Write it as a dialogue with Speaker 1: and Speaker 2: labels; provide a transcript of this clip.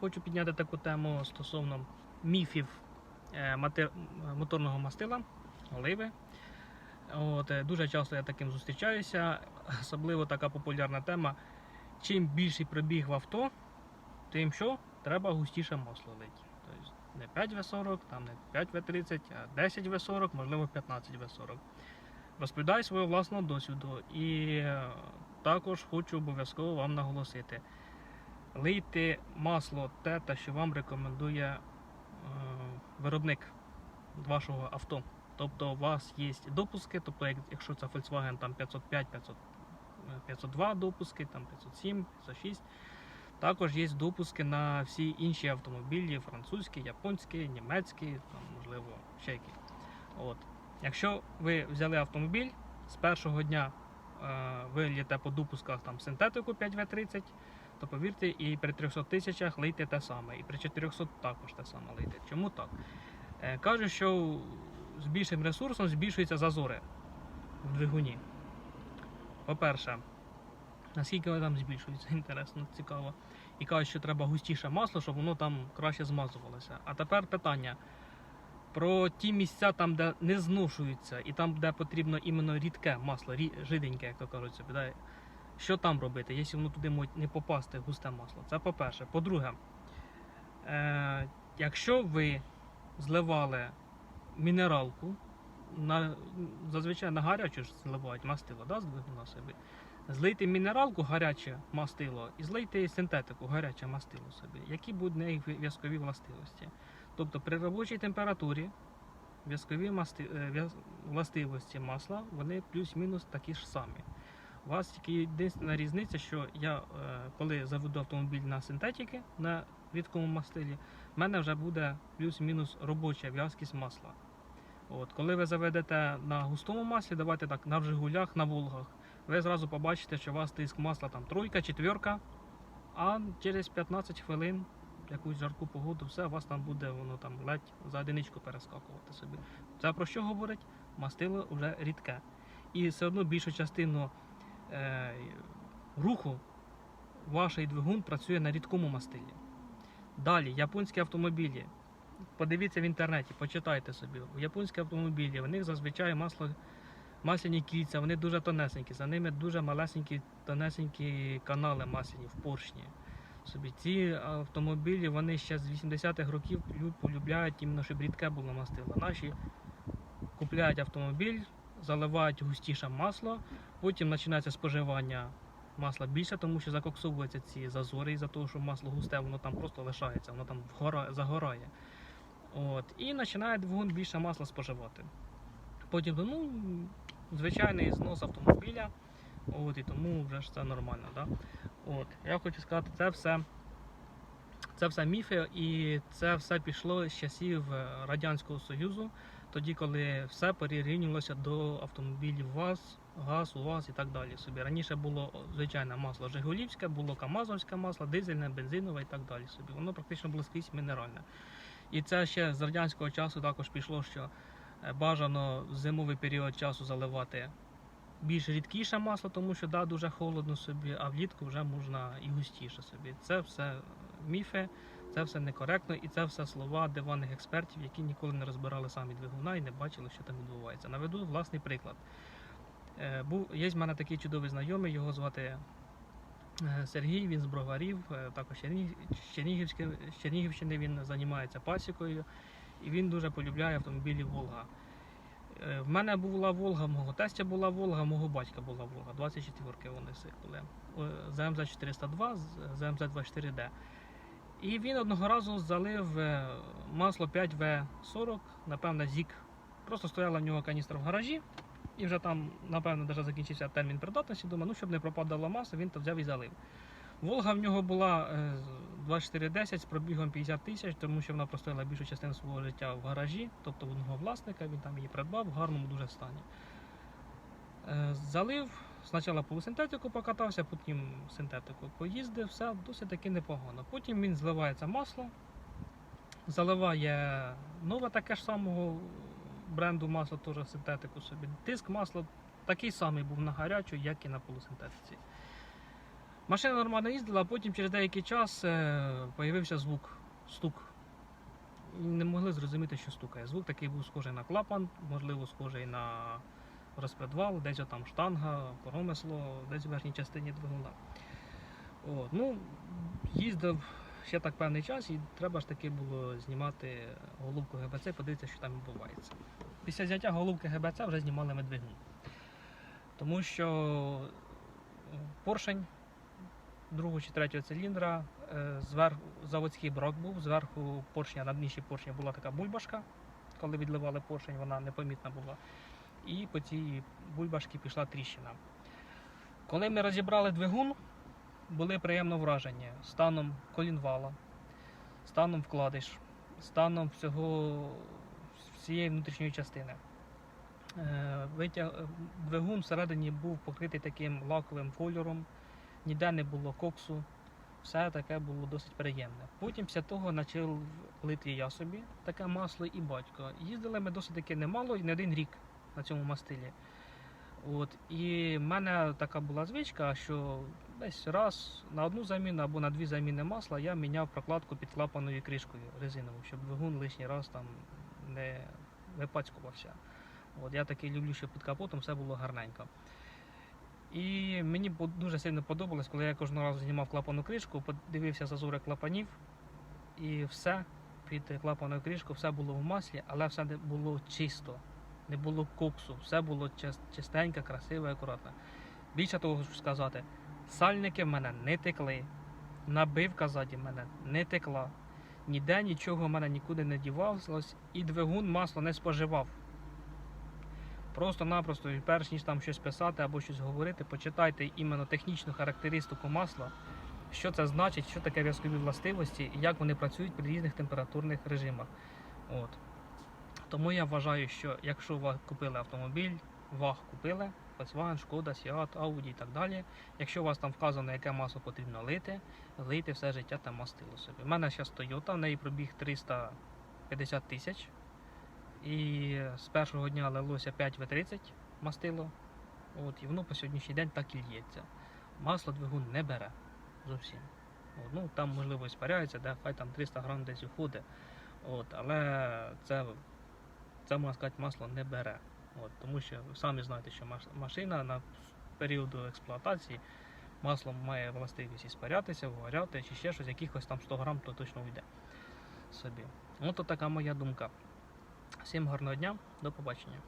Speaker 1: хочу підняти таку тему стосовно міфів е, моторного мастила, оливи. От, е, дуже часто я таким зустрічаюся. Особливо така популярна тема. Чим більший пробіг в авто, тим що треба густіше масло лити. Тобто не 5 В40, там не 5 В30, а 10 В40, можливо 15 В40. Розповідаю свого власного досвіду і е, також хочу обов'язково вам наголосити. Лийте масло те, те, що вам рекомендує е, виробник вашого авто. Тобто у вас є допуски, тобто якщо це Volkswagen там 505, 500, е, 502 допуски, там 507, 506. Також є допуски на всі інші автомобілі, французькі, японські, німецькі, там, можливо, ще які. От. Якщо ви взяли автомобіль, з першого дня е, ви літе по допусках там, синтетику 5В30, то повірте, і при 300 тисячах лийте те саме, і при 400 також те саме лийте. Чому так? Е, кажуть, що з більшим ресурсом збільшуються зазори в двигуні. По-перше, наскільки вони там збільшуються, інтересно, цікаво. І кажуть, що треба густіше масло, щоб воно там краще змазувалося. А тепер питання про ті місця, там, де не зношуються, і там, де потрібно іменно рідке масло, рі- жиденьке, як то кажуть собі. Що там робити, якщо воно туди може не попасти густе масло? Це по-перше. По-друге, е- якщо ви зливали мінералку, на, зазвичай на гарячу ж зливають мастило, да, двигуна собі. Злийте мінералку гаряче мастило і злийте синтетику гаряче мастило собі. Які будуть неї в'язкові властивості? Тобто при робочій температурі в'язкові масти, е, властивості масла вони плюс-мінус такі ж самі. У вас тільки єдина різниця, що я, е, коли заведу автомобіль на синтетики на рідкому мастилі, в мене вже буде плюс-мінус робоча в'язкість масла. От, коли ви заведете на густому маслі, давайте так, на Жигулях, на Волгах, ви зразу побачите, що у вас тиск масла там тройка, четверка, а через 15 хвилин, якусь жарку погоду, все, у вас там буде воно там ледь за одиничку перескакувати собі. Це про що говорить? Мастило вже рідке. І все одно більшу частину руху ваш двигун працює на рідкому мастилі. Далі, японські автомобілі. Подивіться в інтернеті, почитайте собі. В японські автомобілі, в них зазвичай масло, масляні кільця, вони дуже тонесенькі, за ними дуже малесенькі, тонесенькі канали масляні в поршні. Собі ці автомобілі вони ще з 80-х років полюбляють іменно, щоб рідке було мастило. Наші купляють автомобіль, заливають густіше масло, потім починається споживання масла більше, тому що закоксовуються ці зазори із-за того, що масло густе, воно там просто лишається, воно там загорає. От, і починає двигун більше масла споживати. Потім, ну, звичайний знос автомобіля, от, і тому вже ж це нормально. Да? От, я хочу сказати, це все, це все міфи, і це все пішло з часів е, Радянського Союзу, тоді, коли все перерівнювалося до автомобілів ВАЗ, ГАЗ, УВАЗ і так далі. Собі. Раніше було звичайне масло Жигулівське, було Камазовське масло, дизельне, бензинове і так далі. Собі. Воно практично було скрізь мінеральне. І це ще з радянського часу також пішло, що е, бажано в зимовий період часу заливати більш рідкіше масло, тому що да, дуже холодно собі, а влітку вже можна і густіше собі. Це все міфи, це все некоректно, і це все слова диванних експертів, які ніколи не розбирали самі двигуна і не бачили, що там відбувається. Наведу власний приклад. Е, Був, є в мене такий чудовий знайомий, його звати е, Сергій, він з Броварів, е, також з Чернігівщини він займається пасікою, і він дуже полюбляє автомобілі Волга. В мене була Волга, мого тестя була Волга, мого батька була Волга. 24-ки вони всіх були. Е, ЗМЗ 402, ЗМЗ 24D. І він одного разу залив е, масло 5В40, напевно, ЗІК. Просто стояла в нього каністра в гаражі, і вже там, напевно, навіть закінчився термін придатності. Думаю, ну щоб не пропадало масло, він то взяв і залив. Волга в нього була е, з 2410 з пробігом 50 тисяч, тому що вона простояла більшу частину свого життя в гаражі, тобто в одного власника, він там її придбав в гарному дуже стані. Е, Залив, спочатку полусинтетику покатався, потім синтетику поїздив, все досить таки непогано. Потім він зливає це масло, заливає нове таке ж самого бренду масло, теж синтетику собі. Тиск масла такий самий був на гарячу, як і на полусинтетиці. Машина нормально їздила, а потім через деякий час е, звук, стук. Не могли зрозуміти, що стукає. Звук такий був схожий на клапан, можливо, схожий на розпредвал, десь там штанга, коромисло, десь в верхній частині двигуна. От, ну, їздив ще так певний час, і треба ж таки було знімати головку ГБЦ, подивитися, що там відбувається. Після зняття головки ГБЦ вже знімали ми двигун. Тому що е, поршень другого чи третього циліндра, е, зверху заводський брак був, зверху поршня, на дніші поршня була така бульбашка. Коли відливали поршень, вона непомітна була. І по цій бульбашці пішла тріщина. Коли ми розібрали двигун, були приємно вражені станом колінвала, станом вкладиш, станом всього всієї внутрішньої частини. Е, Витяг... Двигун всередині був покритий таким лаковим кольором, ніде не було коксу, все таке було досить приємне. Потім після того почав лити я собі таке масло і батько. Їздили ми досить таки немало і не один рік на цьому мастилі. От, і в мене така була звичка, що десь раз на одну заміну або на дві заміни масла я міняв прокладку під клапаною кришкою резиновою, щоб двигун лишній раз там не випацькувався. От, я таки люблю, щоб під капотом все було гарненько. І мені дуже сильно подобалось, коли я кожного разу знімав клапану кришку, подивився зазори клапанів, і все під клапаною кришкою, все було в маслі, але все було чисто, не було коксу, все було чис- чистенько, красиво і акуратно. Більше того, хочу сказати, сальники в мене не текли, набивка ззаді в мене не текла, ніде нічого в мене нікуди не дівалось, і двигун масло не споживав. Просто-напросто, перш ніж там щось писати або щось говорити, почитайте іменно технічну характеристику масла, що це значить, що таке в'язкові властивості і як вони працюють при різних температурних режимах. От. Тому я вважаю, що якщо ви купили автомобіль, ваг купили, Volkswagen, Шкода, Seat, Audi і так далі. Якщо у вас там вказано, яке масло потрібно лити, лийте все життя та мастило собі. У мене зараз Toyota, в неї пробіг 350 тисяч. І з першого дня лилося 5 В30 мастило. От, і воно по сьогоднішній день так і лється. Масло двигун не бере зовсім. От, ну, там, можливо, іспаряється, де хай там 300 грам десь уходить. От, але це, це, можна сказати, масло не бере. От, тому що самі знаєте, що машина на періоду експлуатації масло має властивість іспарятися, вгоряти чи ще щось, якихось там 100 грам, то точно йде собі. От така моя думка. Всім гарного дня, до побачення.